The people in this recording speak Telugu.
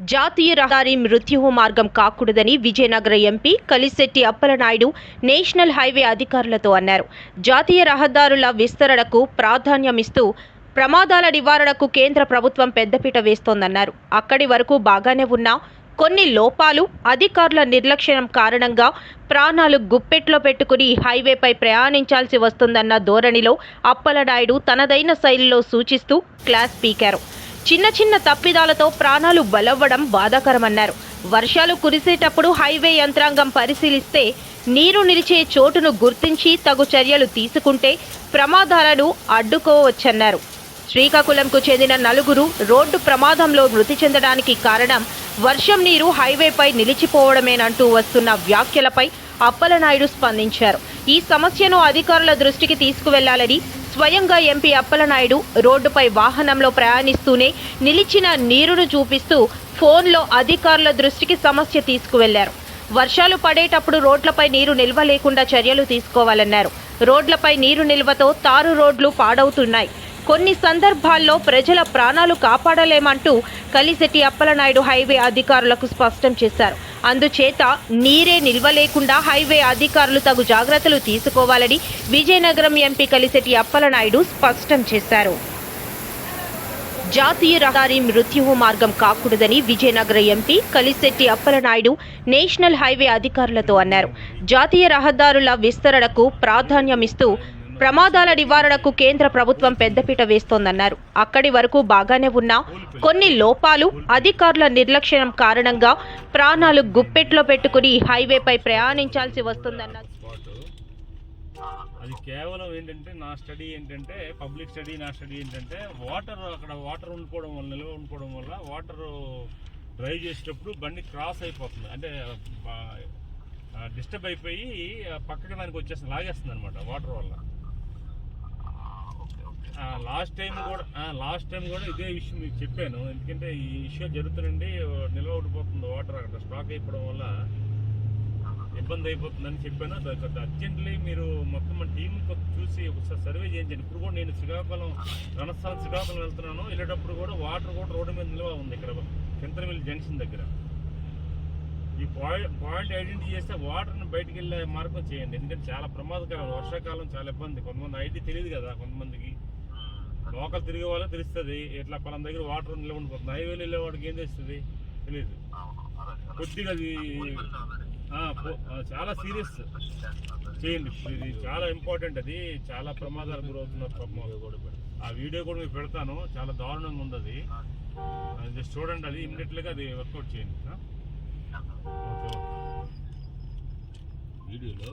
జాతీయ రహదారి మృత్యుహు మార్గం కాకూడదని Vijayanagara MP Kalisetti Appalanaidu national highway అధికారులతో అన్నారు. జాతీయ రహదారుల విస్తరణకు ప్రాధాన్యమిస్తూ ప్రమాదాల నివారణకు కేంద్ర ప్రభుత్వం పెద్దపీట వేస్తోందన్నారు. అక్కడి వరకు బాగానే ఉన్నా కొన్ని లోపాలు అధికారుల నిర్లక్ష్యం కారణంగా ప్రాణాలు గుప్పెట్లో పెట్టుకుని హైవేపై ప్రయాణించాల్సి వస్తుందన్న ధోరణిలో అప్పలనాయుడు తనదైన శైలిలో సూచిస్తూ క్లాస్ పీకారు. చిన్న చిన్న తప్పిదాలతో ప్రాణాలు బలవ్వడం బాధాకరమన్నారు. వర్షాలు కురిసేటప్పుడు హైవే యంత్రాంగం పరిశీలిస్తే నీరు నిలిచే చోటును గుర్తించి తగు చర్యలు తీసుకుంటే ప్రమాదాలను అడ్డుకోవచ్చన్నారు. శ్రీకాకుళంకు చెందిన నలుగురు రోడ్డు ప్రమాదంలో మృతి చెందడానికి కారణం వర్షం నీరు హైవేపై నిలిచిపోవడమేనంటూ వస్తున్న వ్యాఖ్యలపై అప్పలనాయుడు స్పందించారు. ఈ సమస్యను అధికారుల దృష్టికి తీసుకువెళ్ళాలని స్వయంగా ఎంపీ అప్పలనాయుడు రోడ్డుపై వాహనంలో ప్రయాణిస్తూనే నిలిచిన నీరును చూపిస్తూ ఫోన్లో అధికారుల దృష్టికి సమస్య తీసుకువెళ్ళారు. వర్షాలు పడేటప్పుడు రోడ్లపై నీరు నిల్వ లేకుండా చర్యలు తీసుకోవాలన్నారు. రోడ్లపై నీరు నిల్వతో తారు రోడ్లు పాడవుతున్నాయి. కొన్ని సందర్భాల్లో ప్రజల ప్రాణాలు కాపాడలేమంటూ కలిశెట్టి అప్పలనాయుడు హైవే అధికారులకు స్పష్టం చేశారు. అందుచేత నీరే నిల్వ లేకుండా హైవే అధికారులు తగు జాగ్రత్తలు తీసుకోవాలని విజయనగరం ఎంపీ కలిశెట్టి అప్పలనాయుడు స్పష్టం చేశారు. జాతీయ రహదారి మృత్యువు మార్గం కాకూడదని Vijayanagara MP Kalisetti Appalanaidu national highway అధికారులతో అన్నారు. జాతీయ రహదారుల విస్తరణకు ప్రాధాన్యమిస్తూ ప్రమాదాల నివారణకు కేంద్ర ప్రభుత్వం పెద్దపీట వేస్తోందన్నారు. అక్కడి వరకు బాగానే ఉన్నా కొన్ని లోపాలు అధికారుల నిర్లక్ష్యం కారణంగా ప్రాణాలు గుప్పెట్లో పెట్టుకుని హైవేపై ప్రయాణించాల్సి వస్తుందన్నారు. అది కేవలం ఏంటంటే నా స్టడీ ఏంటంటే పబ్లిక్ స్టడీ నా స్టడీ ఏంటంటే వాటర్ అక్కడ వాటర్ ఉండిపోవడం వల్ల నిల్వ ఉండిపోవడం వల్ల వాటర్ డ్రైవ్ చేసేటప్పుడు బండి క్రాస్ అయిపోతుంది. అంటే డిస్టర్బ్ అయిపోయి పక్కకి దానికి వచ్చేసి లాగేస్తుంది అనమాట వాటర్ వల్ల. లాస్ట్ టైం కూడా లాస్ట్ టైం కూడా ఇదే విషయం మీకు చెప్పాను. ఎందుకంటే ఈ ఇష్యూ జరుగుతుందండి నిల్వ ఉండిపోతుంది వాటర్ అక్కడ స్టాక్ అయిపోవడం వల్ల ఇబ్బంది అయిపోతుందని చెప్పాను. అర్జెంట్లీ మీరు మొత్తం మన టీం చూసి ఒకసారి సర్వే చేయించండి. ఇప్పుడు కూడా నేను శ్రీకాకుళం రణస్థలం శ్రీకాకుళం వెళ్తున్నాను. వెళ్ళేటప్పుడు కూడా వాటర్ కూడా రోడ్డు మీద నిల్వ ఉంది ఇక్కడ చింతనమిల్లి జంక్షన్ దగ్గర. ఈ పాయింట్ పాయింట్ ఐడెంటిఫై చేస్తే వాటర్ని బయటకు వెళ్ళే మార్గం చేయండి. ఎందుకంటే చాలా ప్రమాదకరం వర్షాకాలం చాలా ఇబ్బంది. కొంతమంది ఐడి తెలియదు కదా కొంతమందికి. లోకల్ తిరిగే వాళ్ళకి తెలుస్తుంది. ఇట్లా పలాన దగ్గర వాటర్ నిల్వ ఉండిపోతుంది హైవేలో వెళ్ళే వాడికి ఏం తెలుస్తుంది తెలియదు కొద్దిగా అది చాలా సీరియస్ చేయండి. ఇది చాలా ఇంపార్టెంట్ అది. చాలా ప్రమాదాలు గురవుతున్నారు పాపం ఆ వీడియో కూడా మీకు పెడతాను. చాలా దారుణంగా ఉంది అది జస్ట్ చూడండి అది. ఇమ్మీడియట్గా అది వర్కౌట్ చేయండి. వీడియోలో